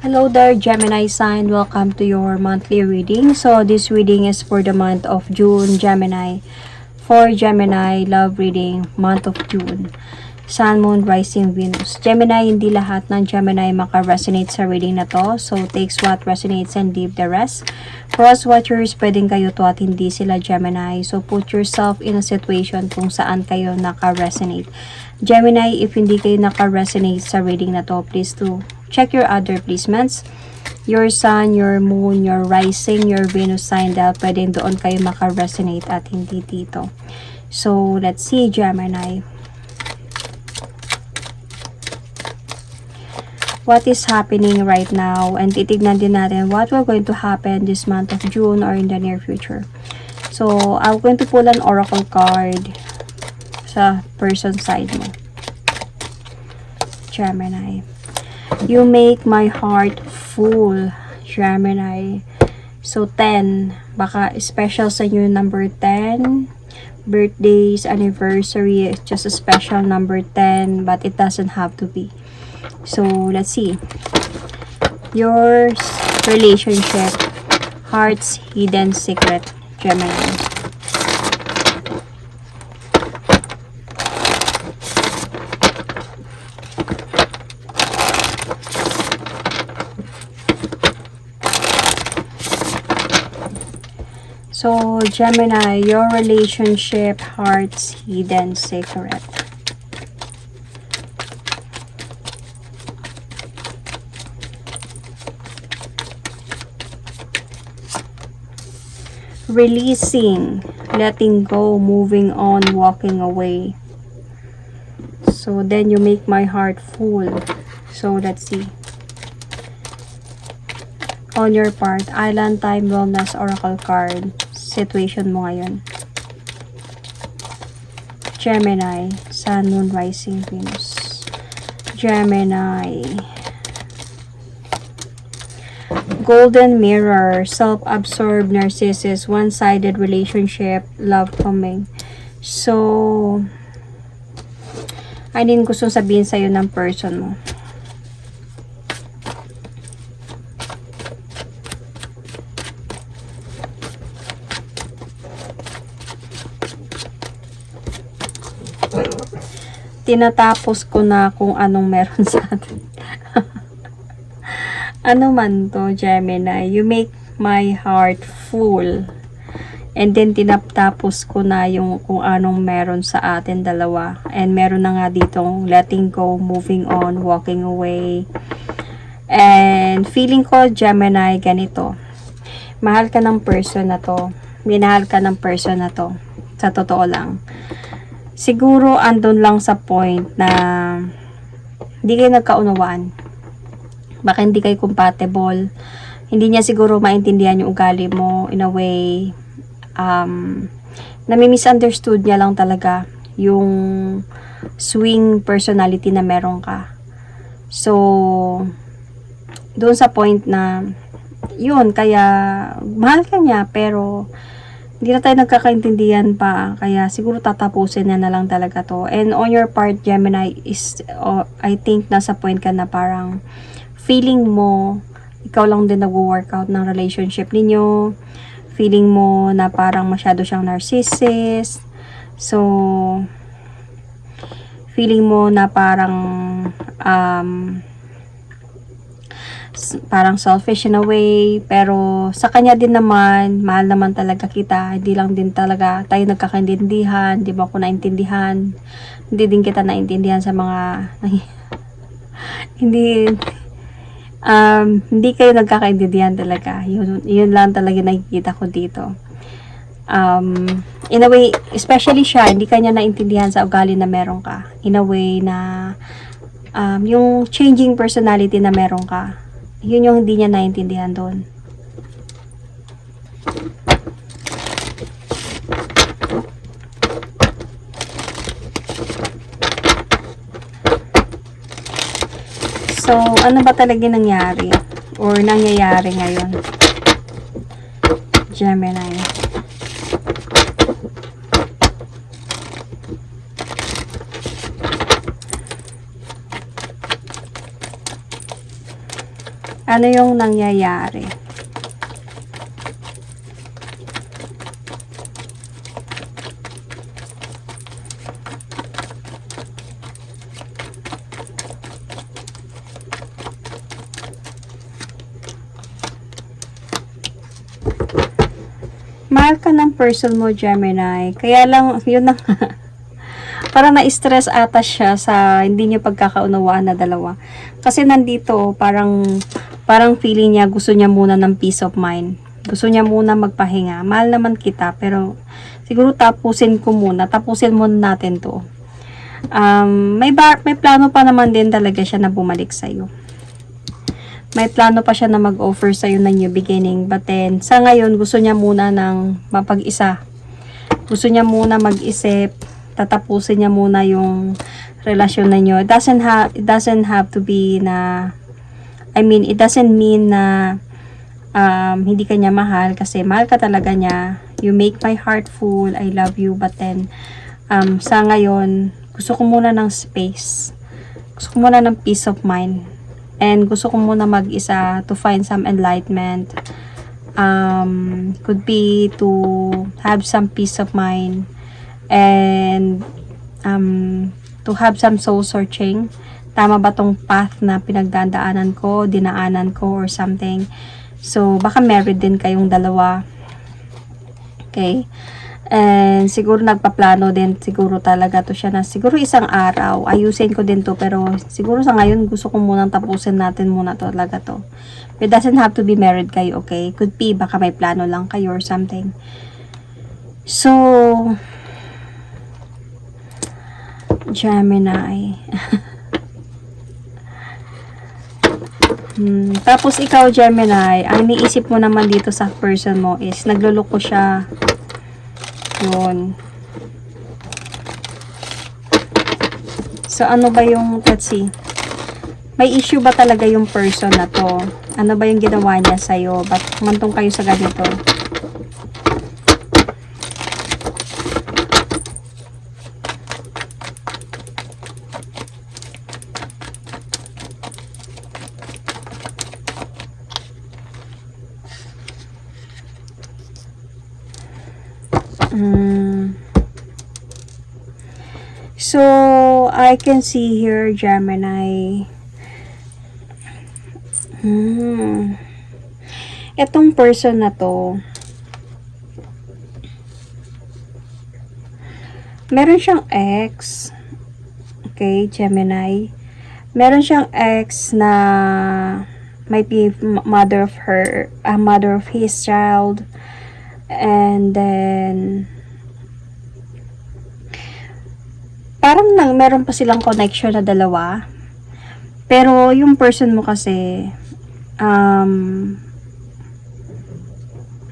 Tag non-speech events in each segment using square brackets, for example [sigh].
Hello there, Gemini sign. Welcome to your monthly reading. So, this reading is for the month of June, Gemini. For Gemini, love reading, month of June. Sun, Moon, Rising, Venus. Gemini, hindi lahat ng Gemini maka-resonate sa reading na to. So, takes what resonates and leave the rest. Us watchers, pwedeng kayo to at hindi sila Gemini. So, put yourself in a situation kung saan kayo naka-resonate. Gemini, if hindi kayo naka-resonate sa reading na to, please do check your other placements. Your sun, your moon, your rising, your Venus sign dahil pwedeng doon kayo maka-resonate at hindi dito. So, let's see, Gemini. What is happening right now? And titignan din natin what will going to happen this month of June or in the near future. So, I'm going to pull an oracle card sa person side mo. Gemini. You make my heart full, Gemini. So, 10. Baka special sa inyo number 10. Birthdays, anniversary, it's just a special number 10, but it doesn't have to be. So, let's see. Your relationship, heart's hidden secret, Gemini. So, Gemini, your relationship, heart's hidden secret. Releasing, letting go, moving on, walking away. So, then you make my heart full. So, let's see. On your part, Island Time Wellness Oracle card. Situation mo ngayon. Gemini, Sun, Moon, Rising, Venus. Gemini. Golden Mirror, self-absorbed narcissist, one-sided relationship, love coming. So, ano yung gusto sabihin sa'yo ng person mo? Tinatapos ko na kung anong meron sa atin. [laughs] ano man to, Gemini, you make my heart full. And then, tinatapos ko na yung kung anong meron sa atin dalawa. And meron na nga ditong letting go, moving on, walking away. And feeling ko, Gemini, ganito. Mahal ka ng person na to. Minahal ka ng person na to. Sa totoo lang siguro andun lang sa point na hindi kayo nagkaunawaan. Baka hindi kayo compatible. Hindi niya siguro maintindihan yung ugali mo in a way. Um, nami-misunderstood niya lang talaga yung swing personality na meron ka. So, doon sa point na yun, kaya mahal ka niya pero hindi na tayo nagkakaintindihan pa. Kaya siguro tatapusin na na lang talaga to. And on your part, Gemini, is, oh, I think nasa point ka na parang feeling mo, ikaw lang din nag-workout ng relationship ninyo. Feeling mo na parang masyado siyang narcissist. So, feeling mo na parang um, parang selfish in a way, pero sa kanya din naman, mahal naman talaga kita, hindi lang din talaga tayo nagkakaintindihan, di ba ako naintindihan, hindi din kita naintindihan sa mga, [laughs] hindi, um, hindi kayo nagkakaintindihan talaga, yun, yun lang talaga nakikita ko dito. Um, in a way, especially siya, hindi kanya naintindihan sa ugali na meron ka, in a way na, um, yung changing personality na meron ka, yun yung hindi niya naintindihan doon. So, ano ba talaga nangyari? Or nangyayari ngayon? Gemini. Ano yung nangyayari? Mahal ka ng person mo, Gemini. Kaya lang, yun na nga. [laughs] parang na-stress ata siya sa hindi niya pagkakaunawaan na dalawa. Kasi nandito, parang, parang feeling niya gusto niya muna ng peace of mind. Gusto niya muna magpahinga. Mahal naman kita, pero siguro tapusin ko muna. Tapusin muna natin to. Um, may, bar, may plano pa naman din talaga siya na bumalik sa'yo may plano pa siya na mag-offer sa'yo ng new beginning. But then, sa ngayon, gusto niya muna ng mapag-isa. Gusto niya muna mag-isip, tatapusin niya muna yung relasyon na niyo. It doesn't have, it doesn't have to be na, I mean, it doesn't mean na um, hindi ka niya mahal kasi mahal ka talaga niya. You make my heart full, I love you. But then, um, sa ngayon, gusto ko muna ng space. Gusto ko muna ng peace of mind. And gusto ko muna mag-isa to find some enlightenment. Um, could be to have some peace of mind and um, to have some soul searching. Tama ba tong path na pinagdadaanan ko, dinaanan ko or something. So, baka married din kayong dalawa. Okay? And siguro nagpaplano din siguro talaga to siya na siguro isang araw ayusin ko din to pero siguro sa ngayon gusto ko munang tapusin natin muna to talaga to. It doesn't have to be married kayo, okay? Could be baka may plano lang kayo or something. So Gemini. [laughs] hmm, tapos ikaw Gemini, ang iniisip mo naman dito sa person mo is nagluloko siya yun. So, ano ba yung, let's see. May issue ba talaga yung person na to? Ano ba yung ginawa niya sa'yo? Ba't mantong kayo sa ganito? So, I can see here, Gemini. Hmm. Itong person na to, meron siyang ex. Okay, Gemini. Meron siyang ex na might be mother of her, a mother of his child. And then, parang nang meron pa silang connection na dalawa. Pero yung person mo kasi, um,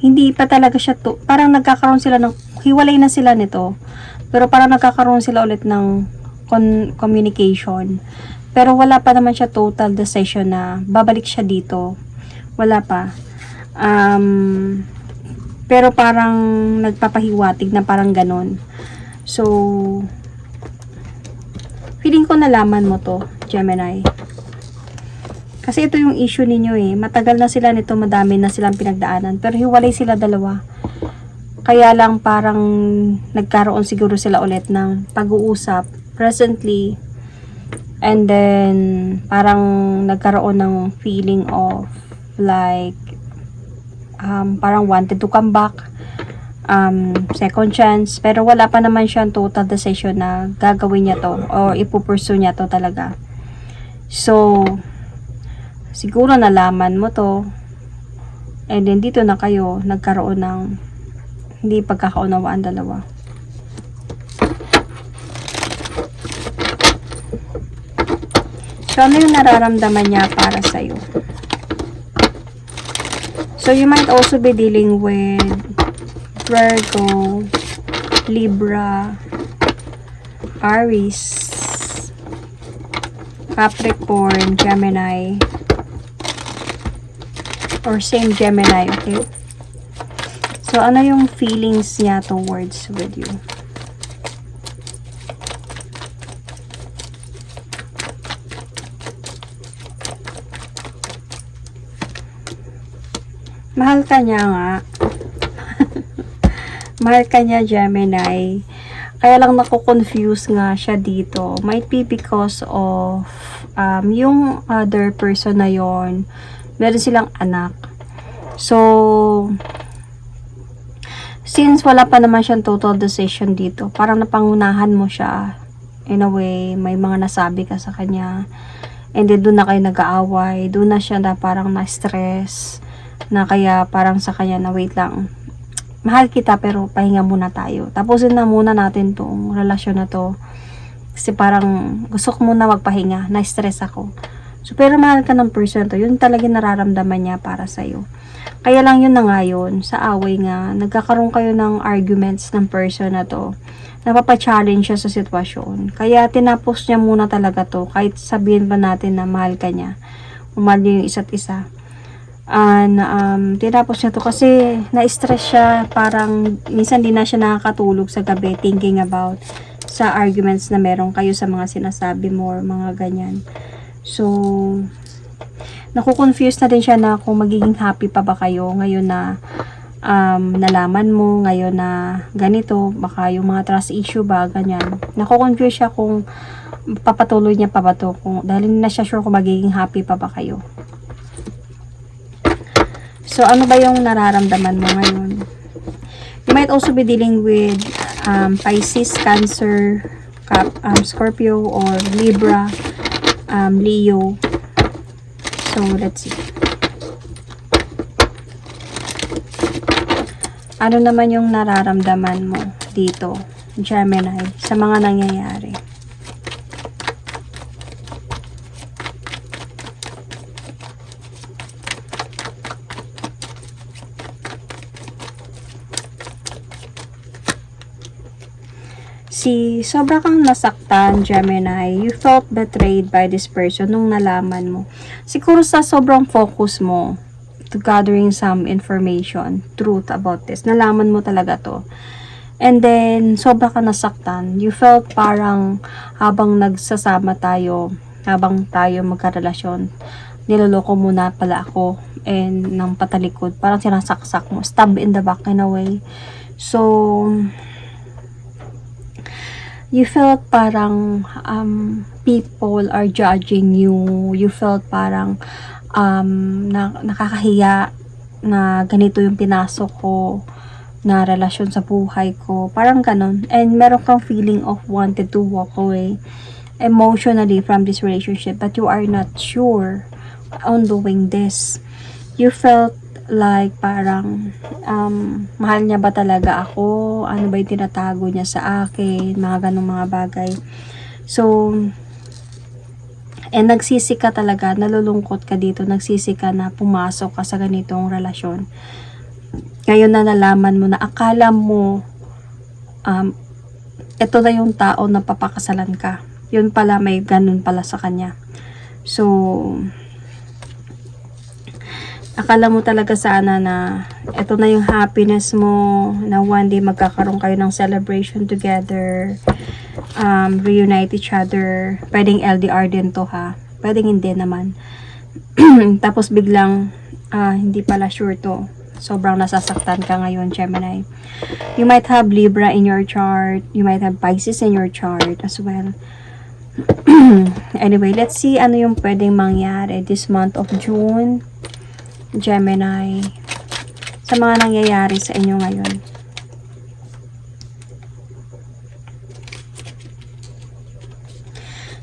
hindi pa talaga siya to, parang nagkakaroon sila ng, hiwalay na sila nito. Pero parang nagkakaroon sila ulit ng con- communication. Pero wala pa naman siya total decision na babalik siya dito. Wala pa. Um, pero parang nagpapahiwatig na parang ganon. So, feeling ko nalaman mo to, Gemini. Kasi ito yung issue ninyo eh. Matagal na sila nito, madami na silang pinagdaanan. Pero hiwalay sila dalawa. Kaya lang parang nagkaroon siguro sila ulit ng pag-uusap presently. And then, parang nagkaroon ng feeling of like um, parang wanted to come back um, second chance. Pero wala pa naman siyang total decision na gagawin niya to o ipupursu niya to talaga. So siguro nalaman mo to. And then dito na kayo nagkaroon ng hindi pagkakaunawaan dalawa. So ano yung nararamdaman niya para sa'yo? So, you might also be dealing with Virgo, Libra, Aries, Capricorn, Gemini, or same Gemini, okay? So, ano yung feelings niya towards with you? Mahal ka niya nga. Mahal ka niya, Gemini. Kaya lang nako-confuse nga siya dito. Might be because of um, yung other person na yon meron silang anak. So, since wala pa naman siyang total decision dito, parang napangunahan mo siya. In a way, may mga nasabi ka sa kanya. And then, doon na kayo nag-aaway. Doon na siya na parang na-stress. Na kaya parang sa kanya na wait lang. Mahal kita pero pahinga muna tayo. Tapusin na muna natin tong relasyon na to. Kasi parang gusto ko muna magpahinga. Na-stress ako. So, pero mahal ka ng person to. Yun talaga nararamdaman niya para sa'yo. Kaya lang yun na nga yun, sa away nga, nagkakaroon kayo ng arguments ng person na to. Napapa-challenge siya sa sitwasyon. Kaya tinapos niya muna talaga to, kahit sabihin pa natin na mahal ka niya. Umahal yung isa't isa. And, um, tinapos niya to kasi na-stress siya, parang minsan di na siya nakakatulog sa gabi thinking about sa arguments na meron kayo sa mga sinasabi mo or mga ganyan. So, naku-confuse na din siya na kung magiging happy pa ba kayo ngayon na um, nalaman mo ngayon na ganito, baka yung mga trust issue ba, ganyan. Naku-confuse siya kung papatuloy niya pa ba to, kung, dahil hindi na siya sure kung magiging happy pa ba kayo. So, ano ba yung nararamdaman mo ngayon? You might also be dealing with um, Pisces, Cancer, Cap, um, Scorpio, or Libra, um, Leo. So, let's see. Ano naman yung nararamdaman mo dito, Gemini, sa mga nangyayari? Si sobra kang nasaktan, Gemini, you felt betrayed by this person nung nalaman mo. Siguro sa sobrang focus mo to gathering some information, truth about this, nalaman mo talaga to. And then, sobra ka nasaktan. You felt parang habang nagsasama tayo, habang tayo magkarelasyon, niloloko muna pala ako and ng patalikod. Parang sinasaksak mo. Stab in the back in a way. So, you felt parang um, people are judging you. You felt parang um, na, nakakahiya na ganito yung pinasok ko na relasyon sa buhay ko. Parang ganun. And meron kang feeling of wanted to walk away emotionally from this relationship but you are not sure on doing this. You felt like parang um, mahal niya ba talaga ako? Ano ba yung tinatago niya sa akin? Mga ganong mga bagay. So, and nagsisi ka talaga, nalulungkot ka dito, nagsisi ka na pumasok ka sa ganitong relasyon. Ngayon na nalaman mo na akala mo um, ito na yung tao na papakasalan ka. Yun pala, may ganun pala sa kanya. So, akala mo talaga sana na ito na yung happiness mo, na one day magkakaroon kayo ng celebration together, um, reunite each other. Pwedeng LDR din to ha. Pwedeng hindi naman. [clears throat] Tapos biglang, ah, hindi pala sure to. Sobrang nasasaktan ka ngayon, Gemini. You might have Libra in your chart. You might have Pisces in your chart as well. [clears throat] anyway, let's see ano yung pwedeng mangyari this month of June. Gemini, sa mga nangyayari sa inyo ngayon.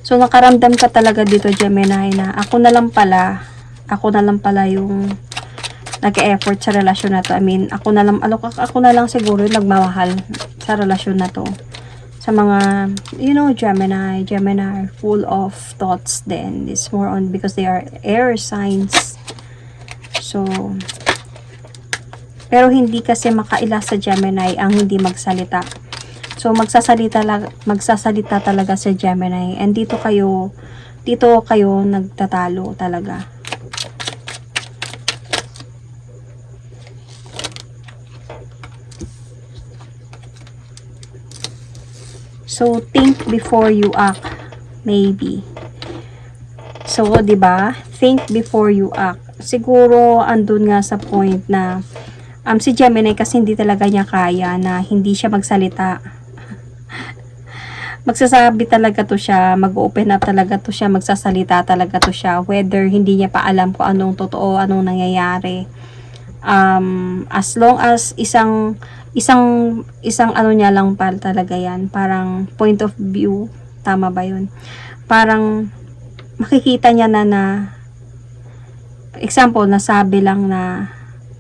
So, nakaramdam ka talaga dito, Gemini, na ako na lang pala, ako na lang pala yung nag-effort sa relasyon na to. I mean, ako na lang, alok, ako na lang siguro yung nagmamahal sa relasyon na to. Sa mga, you know, Gemini, Gemini full of thoughts then. It's more on because they are air signs. So, pero hindi kasi makaila sa Gemini ang hindi magsalita. So, magsasalita, magsasalita talaga sa Gemini. And dito kayo, dito kayo nagtatalo talaga. So, think before you act. Maybe. So, 'di ba? Think before you act. Siguro andun nga sa point na um, si Gemini kasi hindi talaga niya kaya na hindi siya magsalita. [laughs] Magsasabi talaga to siya, mag-open up talaga to siya, magsasalita talaga to siya, whether hindi niya pa alam kung anong totoo, anong nangyayari. Um, as long as isang isang isang ano niya lang pal talaga yan, parang point of view, tama ba yun? Parang makikita niya na na example, nasabi lang na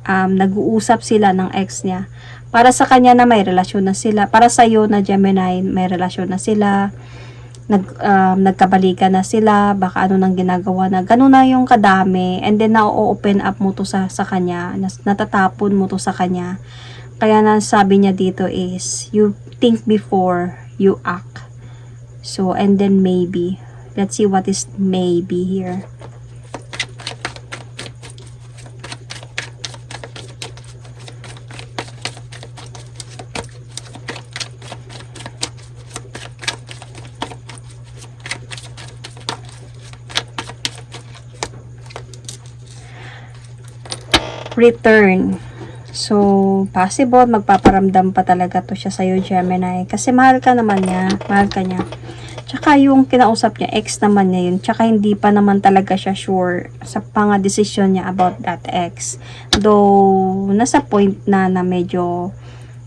um, nag-uusap sila ng ex niya. Para sa kanya na may relasyon na sila. Para sa iyo na Gemini, may relasyon na sila. Nag, um, nagkabalikan na sila. Baka ano nang ginagawa na. Ganun na yung kadami. And then, na-open up mo to sa, sa kanya. Natatapon mo to sa kanya. Kaya na sabi niya dito is, you think before you act. So, and then maybe. Let's see what is maybe here. Return. So, possible, magpaparamdam pa talaga to siya sa'yo, Gemini. Kasi mahal ka naman niya. Mahal ka niya. Tsaka yung kinausap niya, ex naman niya yun. Tsaka hindi pa naman talaga siya sure sa panga decision niya about that ex. Though, nasa point na na medyo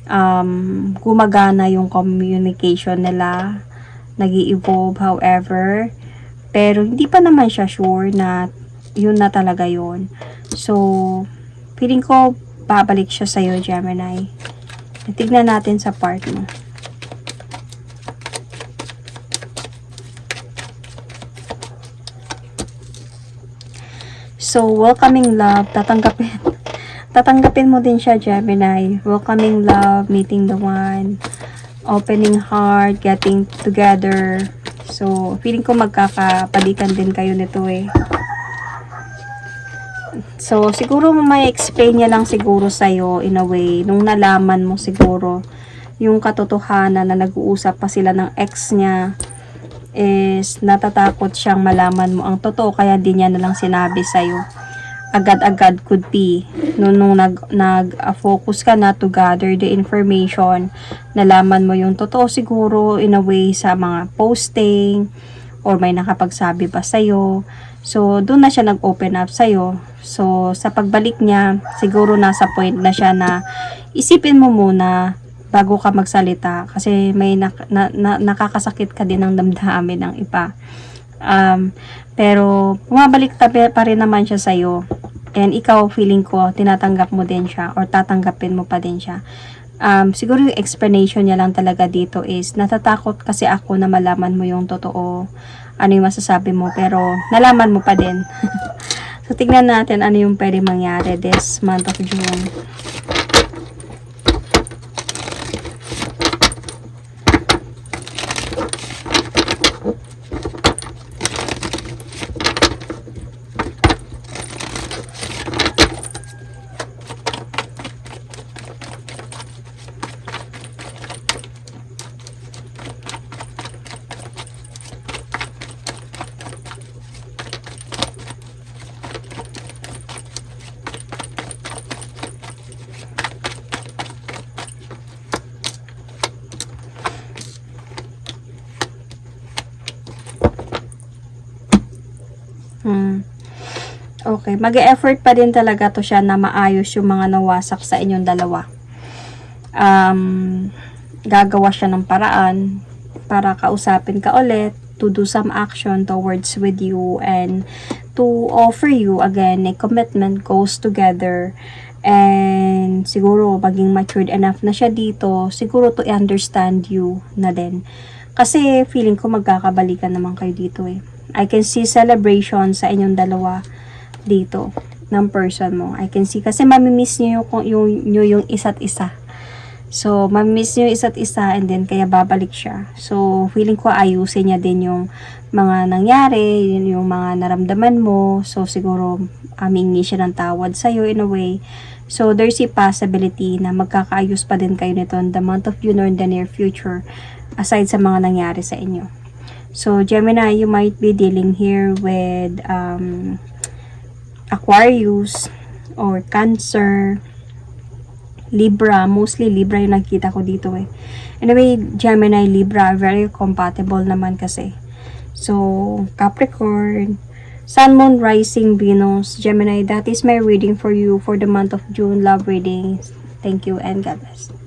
um, gumagana yung communication nila. nag evolve however. Pero, hindi pa naman siya sure na yun na talaga yun. So, feeling ko babalik siya sa'yo, Gemini. Tignan natin sa part mo. So, welcoming love, tatanggapin. [laughs] tatanggapin mo din siya, Gemini. Welcoming love, meeting the one. Opening heart, getting together. So, feeling ko magkakapalikan din kayo nito eh. So, siguro may explain niya lang siguro sa'yo in a way, nung nalaman mo siguro yung katotohanan na nag-uusap pa sila ng ex niya is natatakot siyang malaman mo ang totoo kaya di niya nalang sinabi sa'yo. Agad-agad could be. Nung, nung nag, nag-focus ka na to gather the information, nalaman mo yung totoo siguro in a way sa mga posting or may nakapagsabi ba sa'yo. So, doon na siya nag-open up sa'yo. So, sa pagbalik niya, siguro nasa point na siya na isipin mo muna bago ka magsalita kasi may na, na, na, nakakasakit ka din ng damdamin ng iba. Um, pero, bumabalik tabi pa rin naman siya sa'yo. And ikaw, feeling ko, tinatanggap mo din siya or tatanggapin mo pa din siya. Um, siguro yung explanation niya lang talaga dito is natatakot kasi ako na malaman mo yung totoo ano yung masasabi mo pero nalaman mo pa din. [laughs] So tignan natin ano yung pwede mangyari this month of June Hmm. Okay. Mag-e-effort pa din talaga to siya na maayos yung mga nawasak sa inyong dalawa. Um, gagawa siya ng paraan para kausapin ka ulit, to do some action towards with you and to offer you again a commitment goes together and siguro maging matured enough na siya dito siguro to understand you na din kasi feeling ko magkakabalikan naman kayo dito eh I can see celebration sa inyong dalawa dito ng person mo. I can see kasi mamimiss niyo yung, yung, yung, yung isa't isa. So, mamimiss niyo yung isa't isa and then kaya babalik siya. So, feeling ko ayusin niya din yung mga nangyari, yun yung mga naramdaman mo. So, siguro amingi siya ng tawad sa'yo in a way. So, there's a possibility na magkakaayos pa din kayo nito in the month of June or in the near future aside sa mga nangyari sa inyo. So, Gemini, you might be dealing here with um, Aquarius or Cancer, Libra, mostly Libra yung nakita ko dito eh. Anyway, Gemini, Libra, very compatible naman kasi. So, Capricorn, Sun, Moon, Rising, Venus, Gemini, that is my reading for you for the month of June. Love readings. Thank you and God bless.